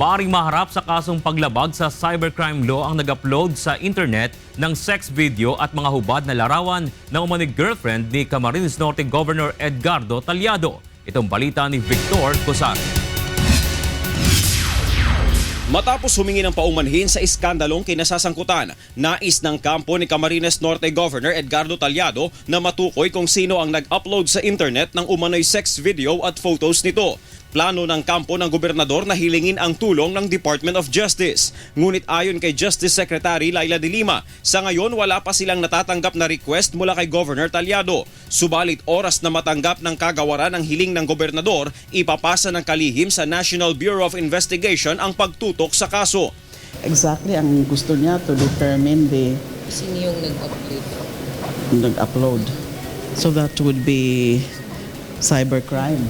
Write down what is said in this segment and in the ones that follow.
maaring maharap sa kasong paglabag sa cybercrime law ang nag-upload sa internet ng sex video at mga hubad na larawan ng umanig girlfriend ni Camarines Norte Governor Edgardo Talyado. Itong balita ni Victor Cosar. Matapos humingi ng paumanhin sa iskandalong kinasasangkutan, nais ng kampo ni Camarines Norte Governor Edgardo Talyado na matukoy kung sino ang nag-upload sa internet ng umano'y sex video at photos nito. Plano ng kampo ng gobernador na hilingin ang tulong ng Department of Justice. Ngunit ayon kay Justice Secretary Laila de Lima, sa ngayon wala pa silang natatanggap na request mula kay Governor Talyado. Subalit oras na matanggap ng kagawaran ang hiling ng gobernador, ipapasa ng kalihim sa National Bureau of Investigation ang pagtutok sa kaso. Exactly, ang gusto niya to determine the Sino yung nag-upload? nag-upload. So that would be cybercrime.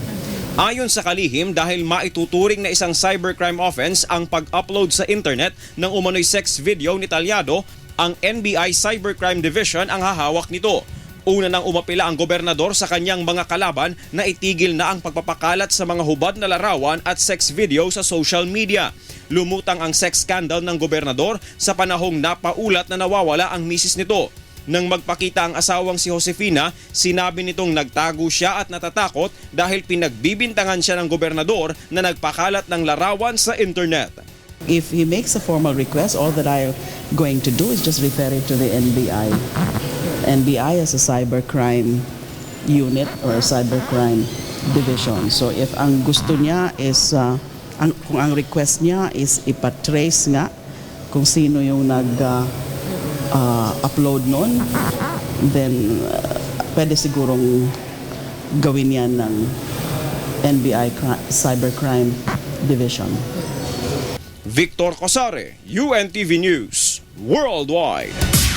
Ayon sa kalihim, dahil maituturing na isang cybercrime offense ang pag-upload sa internet ng umano'y sex video ni Talyado, ang NBI Cybercrime Division ang hahawak nito. Una nang umapila ang gobernador sa kanyang mga kalaban na itigil na ang pagpapakalat sa mga hubad na larawan at sex video sa social media. Lumutang ang sex scandal ng gobernador sa panahong napaulat na nawawala ang misis nito. Nang magpakita ang asawang si Josefina, sinabi nitong nagtago siya at natatakot dahil pinagbibintangan siya ng gobernador na nagpakalat ng larawan sa internet. If he makes a formal request, all that I'm going to do is just refer it to the NBI. NBI is a cybercrime unit or cybercrime division. So if ang gusto niya is, uh, ang, kung ang request niya is ipatrace nga kung sino yung nag uh, uh, nun, then uh, pwede sigurong gawin yan ng NBI cri- Cybercrime Division. Victor Cosare, UNTV News, Worldwide.